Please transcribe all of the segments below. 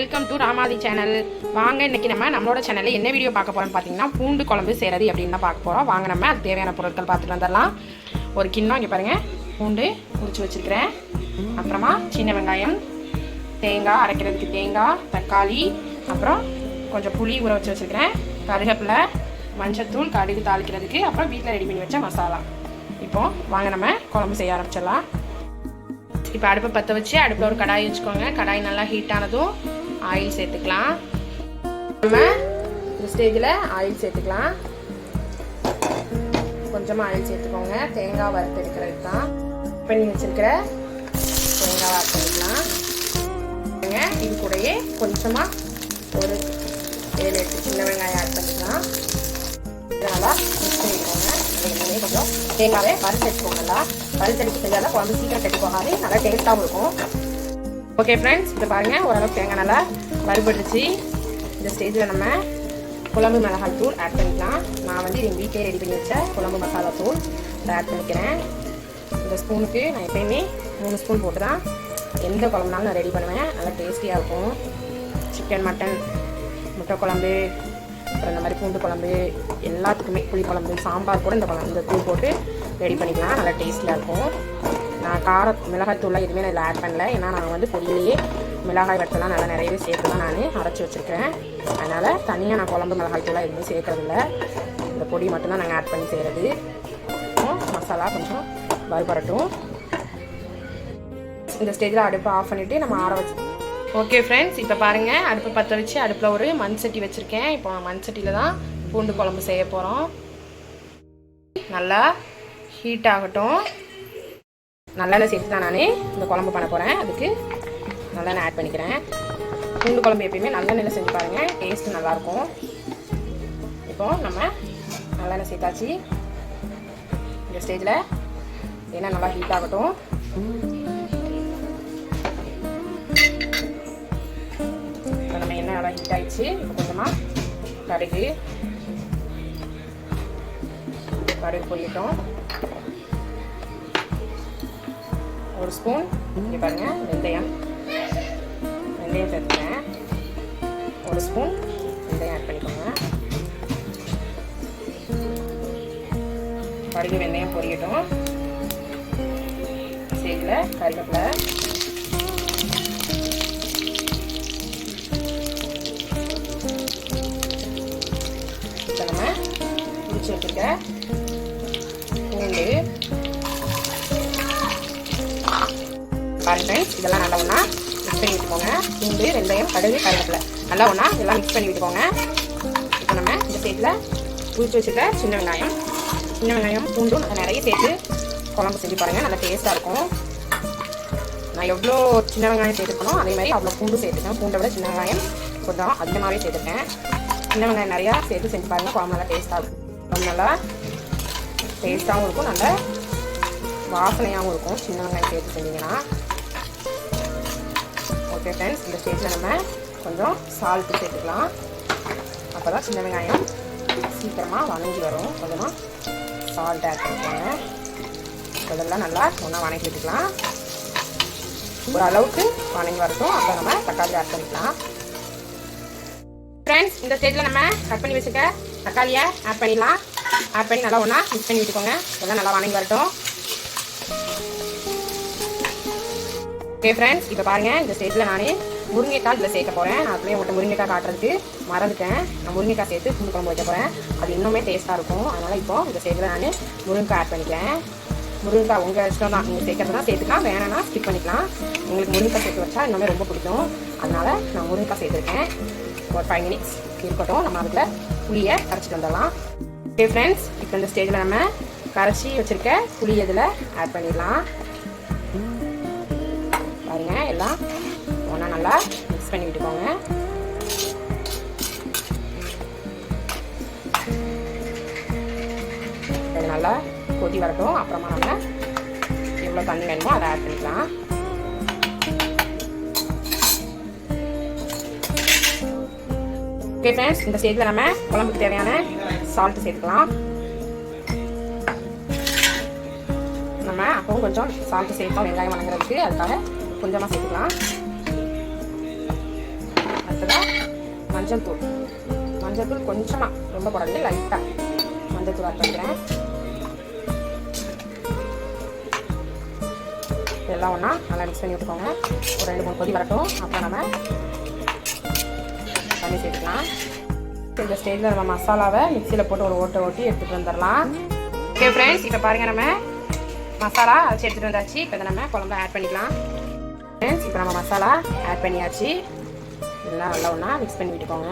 Welcome to Ramathi channel வாங்க இன்றைக்கி நம்ம நம்மளோட சேனலில் என்ன வீடியோ பார்க்க போகிறோம்னு பார்த்தீங்கன்னா பூண்டு குழம்பு செய்கிறது அப்படின்னு தான் பார்க்க போகிறோம் வாங்க நம்ம அதுக்கு தேவையான பொருட்கள் பார்த்துட்டு வந்துடலாம். ஒரு கிண்ணம் இங்கே பாருங்கள் பூண்டு உரிச்சு வச்சுருக்கிறேன். அப்புறமா சின்ன வெங்காயம் தேங்காய் அரைக்கிறதுக்கு தேங்காய் தக்காளி அப்புறம் கொஞ்சம் புளி ஊற வச்சு வச்சுருக்கிறேன். கருவேப்பிலை மஞ்சத்தூள் கடுகு தாளிக்கிறதுக்கு அப்புறம் வீட்டில் ரெடி பண்ணி வச்ச மசாலா. இப்போ வாங்க நம்ம குழம்பு செய்ய ஆரம்பிச்சிடலாம். இப்போ அடுப்பை பற்ற வச்சு அடுப்பில் ஒரு கடாய் வச்சுக்கோங்க. கடாய் நல்லா ஹீட் ஆனதும் ஆயில் சேர்த்துக்கலாம். நம்ம இந்த ஸ்டேஜில் ஆயில் சேர்த்துக்கலாம். கொஞ்சமாக ஆயில் சேர்த்துக்கோங்க. தேங்காய் வறுத்து எடுக்கிறது தான் பண்ணி வச்சுருக்கிற தேங்காய் வறுத்துக்கலாம் இது கூடயே கொஞ்சமாக ஒரு ஏழு எட்டு சின்ன வெங்காயம் ஆட் பண்ணிக்கலாம். நல்லா மிக்ஸ் பண்ணிக்கோங்க. எல்லாமே கொஞ்சம் தேங்காவே வறுத்து எடுத்துக்கோங்களா வறுத்து எடுத்து செஞ்சாலும் குழம்பு சீக்கிரம் கட்டி போகாது. நல்லா டேஸ்ட்டாகவும் இருக்கும். ஓகே ஃப்ரெண்ட்ஸ் இப்போ பாருங்கள் ஓரளவுக்கு தேங்காய் நல்லா வறுபட்டுருச்சு. இந்த ஸ்டேஜில் நம்ம குழம்பு மிளகாய் தூள் ஆட் பண்ணிக்கலாம். நான் வந்து எங்கள் வீட்டிலே ரெடி பண்ணி வச்ச குழம்பு மசாலா தூள் அதை ஆட் பண்ணிக்கிறேன். இந்த ஸ்பூனுக்கு நான் எப்பயுமே மூணு ஸ்பூன் போட்டு தான் எந்த குழம்புனாலும் நான் ரெடி பண்ணுவேன். நல்லா டேஸ்டியாக இருக்கும். சிக்கன் மட்டன் முட்டை குழம்பு அப்புறம் இந்த மாதிரி பூண்டு குழம்பு எல்லாத்துக்குமே புளி குழம்பு சாம்பார் கூட இந்த குழம்பு இந்த தூள் போட்டு ரெடி பண்ணிக்கலாம். நல்லா டேஸ்டியாக இருக்கும். நான் கார மிளகாய் தூள்லாம் எதுவுமே நான் இதில் ஆட் பண்ணல. ஏன்னா நான் வந்து பொடியிலேயே மிளகாய் வட்டெல்லாம் நல்லா நிறையவே சேர்த்து தான் நான் அரைச்சி வச்சுருக்கேன் அதனால் தனியாக நான் குழம்பு மிளகாய் தூளாக சேர்க்கறதில்ல. இந்த பொடி மட்டும்தான் நாங்கள் ஆட் பண்ணி செய்கிறது மசாலா கொஞ்சம் வறுபரட்டும் இந்த ஸ்டேஜில் அடுப்பை ஆஃப் பண்ணிவிட்டு நம்ம ஆற வச்சு ஓகே ஃப்ரெண்ட்ஸ் இப்போ பாருங்கள் அடுப்பை பற்ற வச்சு அடுப்பில் ஒரு மண் சட்டி வச்சுருக்கேன். இப்போ மண் சட்டியில் தான் பூண்டு குழம்பு செய்ய போகிறோம் நல்லா ஹீட் ஆகட்டும். நல்லெண்ணெய் சேர்த்து தான் நான் இந்த குழம்பு பண்ண போகிறேன் அதுக்கு நல்லெண்ணெய் ஆட் பண்ணிக்கிறேன். பூண்டு குழம்பு எப்பயுமே நல்லெண்ணெயில் செஞ்சு பாருங்கள் டேஸ்ட்டு நல்லாயிருக்கும். இப்போ நம்ம நல்லெண்ணெய் சேர்த்தாச்சு. இந்த ஸ்டேஜில் எண்ணெய் நல்லா ஹீட் ஆகட்டும். இப்போ நம்ம எண்ணெய் நல்லா ஹீட் ஆகிடுச்சு இப்போ கொஞ்சமாக கடுகு கடுகு பொரியட்டும். ஒரு ஸ்பூன். இங்கே பாருங்கள் வெந்தயம். வெந்தயம் சேர்த்துக்கிறேன். ஒரு ஸ்பூன். வெந்தயம் ஆட் பண்ணிக்கோங்க. கடுகு வெந்தயம் பொரியட்டும். ஸ்டேஜில் கருவேப்பிலை. இப்போ நம்ம வச்சுருக்க பூண்டு பாருங்க. ஃப்ரெண்ட்ஸ் இதெல்லாம் நல்லா ஒன்றா மிக்ஸ் பண்ணி விட்டுக்கோங்க. பூண்டு வெந்தயம் கடுகு கருவேப்பிலை. நல்லா ஒன்றா இதெல்லாம் மிக்ஸ் பண்ணி விட்டுக்கோங்க. இப்போ நம்ம இந்த சைடில் குளிச்சு வச்சுருக்க சின்ன வெங்காயம் சின்ன வெங்காயம் பூண்டும் நல்லா நிறைய சேர்த்து குழம்பு செஞ்சு பாருங்கள் நல்லா டேஸ்ட்டாக இருக்கும். நான் எவ்வளோ சின்ன வெங்காயம் சேர்த்துக்கணும் அதே மாதிரி அவ்வளோ பூண்டு சேர்த்துக்கேன் பூண்டை விட சின்ன வெங்காயம் கொஞ்சம் அதிகமாகவே சேர்த்துருக்கேன். சின்ன வெங்காயம் நிறையா சேர்த்து செஞ்சு பாருங்கள் குழம்பு நல்லா டேஸ்ட்டாக இருக்கும். ரொம்ப நல்லா டேஸ்ட்டாகவும் இருக்கும். நல்ல வாசனையாகவும் இருக்கும். சின்ன வெங்காயம் சேர்த்து செஞ்சிங்கன்னா. ஓகே ஃப்ரெண்ட்ஸ் இந்த ஸ்டேஜில் நம்ம கொஞ்சம் சால்ட்டு சேர்த்துக்கலாம். அப்போ தான் சின்ன வெங்காயம் சீக்கிரமாக வணங்கி வரும். கொஞ்சமாக சால்ட் ஆட் பண்ணிக்கோங்க. இதெல்லாம் நல்லா ஒன்றா வணக்கி விட்டுக்கலாம் ஒரு அளவுக்கு வணங்கி வரட்டும். அப்போ நம்ம தக்காளி ஆட் பண்ணிக்கலாம். ஃப்ரெண்ட்ஸ் இந்த ஸ்டேஜில் நம்ம கட் பண்ணி வச்சுக்க தக்காளியை ஆட் பண்ணிடலாம். ஆட் பண்ணி நல்லா ஒன்றா மிக்ஸ் பண்ணி விட்டுக்கோங்க. இதெல்லாம் நல்லா வணங்கி வரட்டும். ஓகே ஃப்ரெண்ட்ஸ் இப்போ பாருங்கள் இந்த ஸ்டேஜில் நான் முருங்கைக்காய் இதில் சேர்க்க போகிறேன் நான் அப்படியே உங்கள்கிட்ட முருங்கைக்காய் காட்டுறதுக்கு மறந்துட்டேன். நான் முருங்கைக்காய் சேர்த்து பூண்டு குழம்பு வைக்க போகிறேன் அது இன்னுமே டேஸ்ட்டாக இருக்கும். அதனால் இப்போ இந்த ஸ்டேஜில் நான் முருங்கைக்காய் ஆட் பண்ணிக்கிறேன். முருங்கைக்காய் உங்கள் இஷ்டம் தான். நீங்கள் சேர்க்குறதுனா சேர்த்துக்கலாம் வேணாம் ஸ்கிப் பண்ணிக்கலாம். உங்களுக்கு முருங்கைக்காய் சேர்த்து வச்சா இன்னுமே ரொம்ப பிடிக்கும். அதனால் நான் முருங்கைக்காய் சேர்த்துருக்கேன். ஒரு ஃபைவ் மினிட்ஸ் இருக்கட்டும். நம்ம அதில் புளியை கரைச்சிட்டு வந்துடலாம். ஓகே ஃப்ரெண்ட்ஸ் இப்போ இந்த ஸ்டேஜில் நம்ம கரைச்சி வச்சுருக்க புளி இதில் ஆட் பண்ணிடலாம். பாருங்க எல்லாம் ஒன்றா நல்லா மிக்ஸ் பண்ணி விட்டுக்கோங்க. இது நல்லா கொதி வரட்டும். அப்புறமா நம்ம எவ்வளோ தண்ணி வேணுமோ அதை ஆட் பண்ணிக்கலாம். ஓகே ஃப்ரெண்ட்ஸ் இந்த ஸ்டேஜில் நம்ம குழம்புக்கு தேவையான சால்ட்டு சேர்த்துக்கலாம். நம்ம அப்பவும் கொஞ்சம் சால்ட்டு சேர்த்தோம் வெங்காயம் வணங்குறதுக்கு. அதுக்காக கொஞ்சமாக சேர்த்துக்கலாம். அடுத்ததாக மஞ்சள் தூள் மஞ்சள் தூள் கொஞ்சமாக ரொம்ப போடாது லைட்டாக மஞ்சள் தூள் ஆட் பண்ணிக்கிறேன். இதெல்லாம் ஒன்றா நல்லா மிக்ஸ் பண்ணி விட்டுக்கோங்க. ஒரு ரெண்டு மூணு கொதி வரட்டும். அப்புறம் நம்ம தண்ணி சேர்த்துக்கலாம். இந்த ஸ்டேஜில் நம்ம மசாலாவை மிக்சியில் போட்டு ஒரு ஓட்டை ஓட்டி எடுத்துகிட்டு வந்துடலாம் ஓகே ஃப்ரெண்ட்ஸ் இப்போ பாருங்கள் நம்ம மசாலா அரைச்சி எடுத்துகிட்டு வந்தாச்சு. இப்போ நம்ம குழம்பு ஆட் பண்ணிக்கலாம். ஃப்ரெண்ட்ஸ் இப்போ நம்ம மசாலா ஆட் பண்ணியாச்சு. எல்லாம் நல்லா ஒன்றா மிக்ஸ் பண்ணி விட்டுக்கோங்க.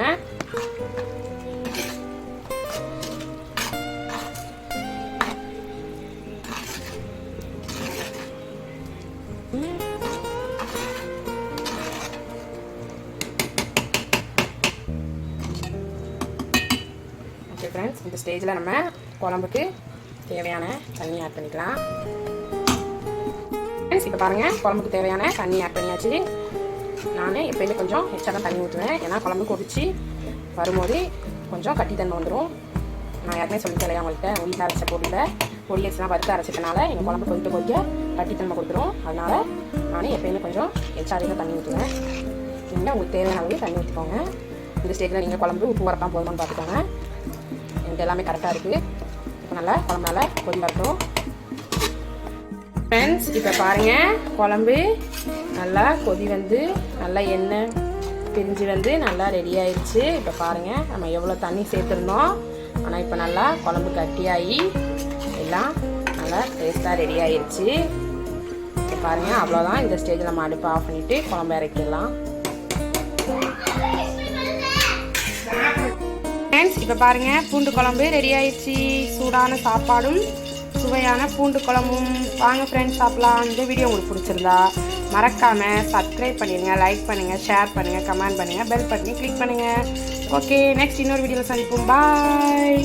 ஓகே ஃப்ரெண்ட்ஸ் இந்த ஸ்டேஜில் நம்ம குழம்புக்கு தேவையான தண்ணி ஆட் பண்ணிக்கலாம். இப்போ பாருங்கள் குழம்புக்கு தேவையான தண்ணி ஆட் பண்ணியாச்சு. நான் எப்பயுமே கொஞ்சம் எக்ஸ்ட்ரா தான் தண்ணி ஊற்றுவேன் ஏன்னா குழம்பு கொதிச்சு வரும்போது கொஞ்சம் கட்டித்தன்மை வந்துடும் நான் யாருமே சொல்லி தரலையா உங்கள்கிட்ட உள்ள அரைச்ச பொருளில் பொடி வச்சுலாம் வறுத்து அரைச்சதுனால எங்கள் குழம்பு கொதிக்க கொதிக்க கட்டித்தன்மை கொடுத்துரும். அதனால நான் எப்பயுமே கொஞ்சம் எக்ஸ்ட்ரா தான் தண்ணி ஊற்றுவேன் நீங்கள் உங்களுக்கு தேவையான அளவு தண்ணி ஊற்றிக்கோங்க இந்த ஸ்டேஜில் நீங்கள் குழம்பு உப்பு வரப்பா போதுமான்னு பார்த்துக்கோங்க. எனக்கு எல்லாமே கரெக்டாக இருக்குது இப்போ நல்லா குழம்பு நல்லா கொதி வரட்டும். ஃப்ரெண்ட்ஸ் இப்போ பாருங்கள் குழம்பு நல்லா கொதி வந்து நல்லா எண்ணெய் பிரிஞ்சு வந்து நல்லா ரெடி ஆயிடுச்சு. இப்போ பாருங்கள் நம்ம எவ்வளோ தண்ணி சேர்த்துருந்தோம். ஆனால் இப்போ நல்லா குழம்பு கட்டியாகி எல்லாம் நல்லா டேஸ்ட்டாக ரெடி ஆயிடுச்சு. இப்போ பாருங்கள் அவ்வளோதான் இந்த ஸ்டேஜில் நம்ம அடுப்பை ஆஃப் பண்ணிவிட்டு குழம்பு இறக்கிடலாம். ஃப்ரெண்ட்ஸ் இப்போ பாருங்கள் பூண்டு குழம்பு ரெடி ஆயிடுச்சு. சூடான சாப்பாடும் சுவையான பூண்டு குழம்பும். வாங்க ஃப்ரெண்ட்ஸ் சாப்பிட்லாம். இந்த வீடியோ உங்களுக்கு பிடிச்சிருந்தா மறக்காமல் சப்ஸ்கிரைப் பண்ணிடுங்க லைக் பண்ணுங்கள் ஷேர் பண்ணுங்கள் கமெண்ட் பண்ணுங்கள் பெல் பட்டனையும் கிளிக் பண்ணுங்கள் ஓகே நெக்ஸ்ட் இன்னொரு வீடியோவில் சந்திப்போம். பாய்